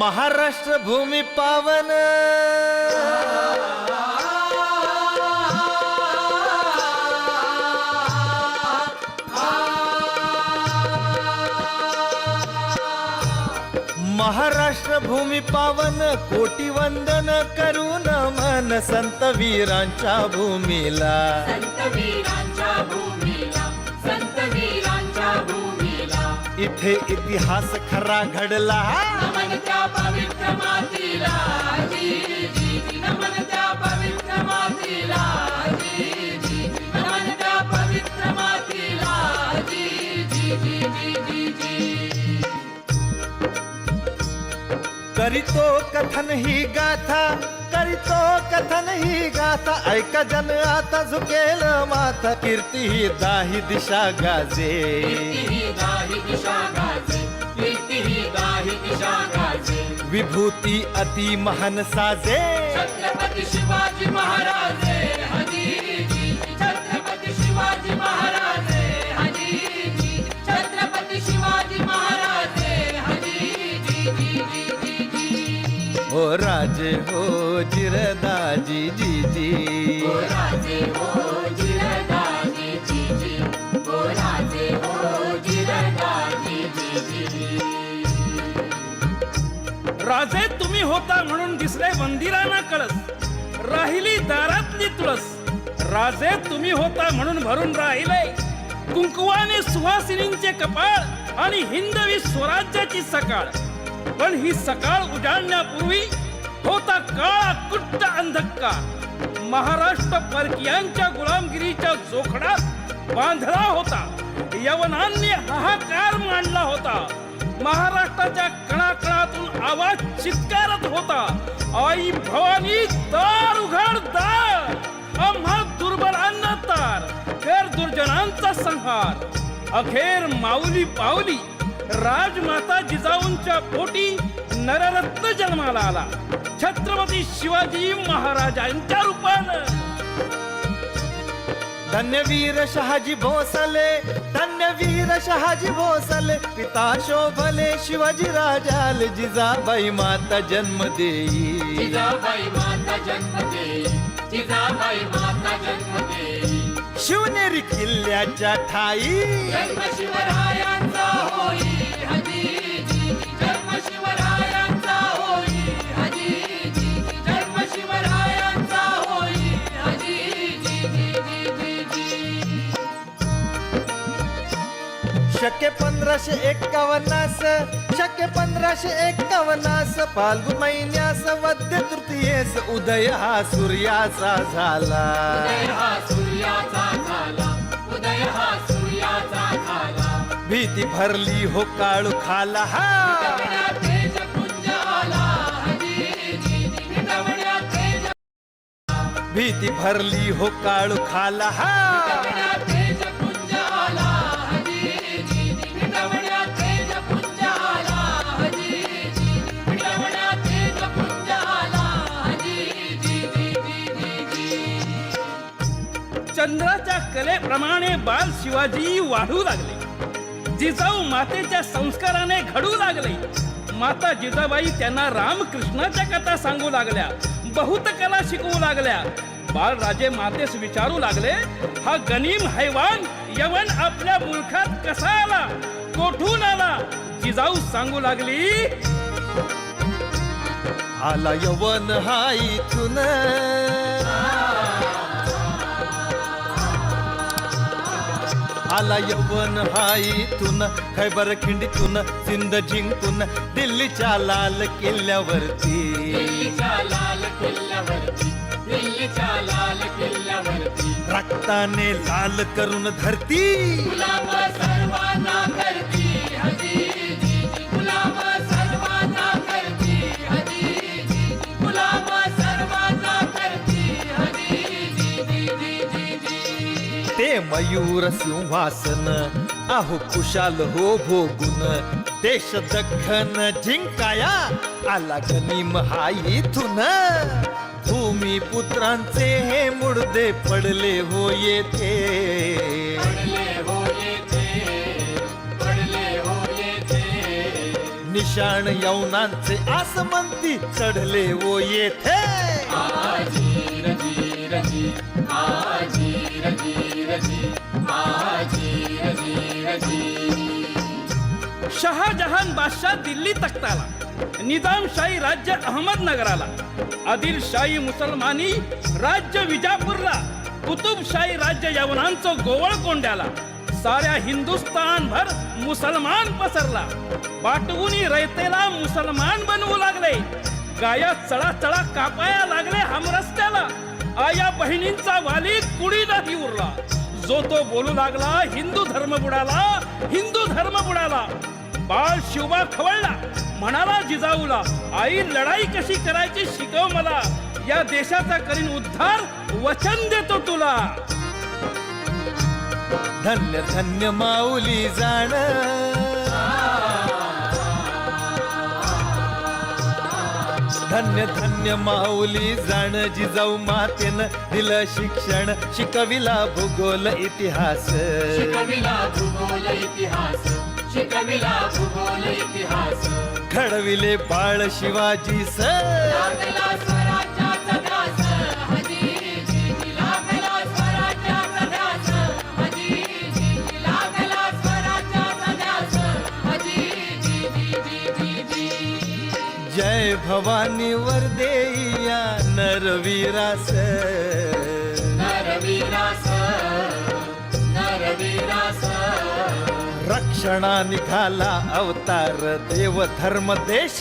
महाराष्ट्र भूमी पावन. महाराष्ट्र भूमी पावन कोटी वंदन करून मन संत वीरांच्या भूमीला. जी जी. जी जी. करीतो कथन ही गाथा करीतो कथन ही गाथा. ऐका जन आता झुकेल माथा. कीर्ती ही दाही दिशा गाजे. गाही दिशा गाजे कीर्ती ही गाही दिशा गाजे. विभूती अति महान साजे. छत्रपती शिवाजी महाराजे हजी जी छत्रपती शिवाजी महाराजे हजी जी छत्रपती शिवाजी महाराजे हजी जी जी जी जी. जी हो राजे हो जिरदाजी जी जी. ओ राजे हो राजे तुम्ही होता म्हणून दिसले मंदिराना कळस. राहिली दारातली तुळस. राजे तुम्ही होता म्हणून भरून राहिले. कुंकुवाने सुहासिनींचे कपाळ आणि हिंदवी स्वराज्याची सकाळ. पण ही सकाळ उजाडण्यापूर्वी होता काळा कुट्ट अंधकार. महाराष्ट्र परकीयांच्या गुलामगिरीच्या जोखडात बांधला होता. यवनांनी हाहाकार मांडला होता. महाराष्ट्राच्या आवाज चित्कारत होता. आई भवानी दार उघड दार. आम्हा दुर्बल अन्न तार कर दुर्जनांचा संहार. अखेर माऊली पावली राजमाता जिजाऊंच्या पोटी नररत्न जन्माला आला. छत्रपती शिवाजी महाराजांच्या रूपानं. धन्यवीर शहाजी भोसले धन्यवीर शहाजी भोसले पिता शोभले शिवाजी राजाल जिजाबाई माता जन्म देई जिजाबाई माता जन्म देई जिजाबाई माता जन्म देई शिवनेरी किल्ल्याच्या ठाई. जन्म शिवरायांचा होई. शके पंधराशे एक्कावन्नास शके पंधराशे एक्कावन्नास फाल्गुन महिन्यास वद्य तृतीयेस उदय हा सूर्याचा झाला. उदय हा सूर्याचा झाला. उदय हा सूर्याचा झाला. भीती भरली हो काळू खाला हा. भीती भरली हो काळू खाला हा. चंद्राच्या कलेप्रमाणे बाल शिवाजी वाढू लागले. जिजाऊ मातेच्या संस्काराने घडू लागले. माता जिजाबाई त्यांना रामकृष्णाच्या कथा सांगू लागल्या. बहुत कला शिकवू लागल्या. बाळराजे मातेस विचारू लागले हा गनीम हैवान यवन आपल्या मुलखात कसा आला? कोठून आला? जिजाऊ सांगू लागली आला यवन हा इथून. आला यवन हा इथून खैबर खिंडीतून सिंध जिंकून दिल्लीच्या लाल किल्ल्यावरती. दिल्लीच्या लाल किल्ल्यावरती दिल्लीच्या लाल किल्ल्यावरती. रक्ताने लाल करून धरती. मयूर सिंहासन आहो कुशाल हो भोगुन. देश दख्खन जिंकाया आला गनिम हा इथून. भूमी पुत्रांचे हे मुडदे पडले हो येथे. हो पडले हो येथे. निशाण यवनांचे आसमंती चढले ओ येथे. आजीर जीर जी आजीर शहाजहान बादशाह दिल्ली तख्ताला निजामशाही राज्य अहमदनगराला आदिलशाही मुसलमानी राज्य विजापूरला कुतुबशाही राज्य यवनांचं गोवळ कोंड्याला साऱ्या हिंदुस्तान भर मुसलमान पसरला. पाटवुनी रयतेला मुसलमान बनवू लागले. गाया चळा चळा कापाया लागले हमरस्त्याला. आया बहिणींचा वाली कुडी नाही उरला जो तो बोलू लागला हिंदू धर्म बुडाला हिंदू धर्म बुडाला. बाळ शिवबा खवळला म्हणाला जिजाऊला आई लढाई कशी करायची शिकव मला. या देशाचा करीन उद्धार वचन देतो तुला. धन्य धन्य माऊली जाण. धन्य धन्य माऊली जाण जिजाऊ मातेनं दिलं शिक्षण. शिकविला भूगोल इतिहास. शिकविला भूगोल इतिहास. शिकविला भूगोल इतिहास. घडविले बाळ शिवाजी सर. जय भवानी वरदेया नरवीरास नरवीरास नरवीरास रक्षणा निघाला अवतार देव धर्म देश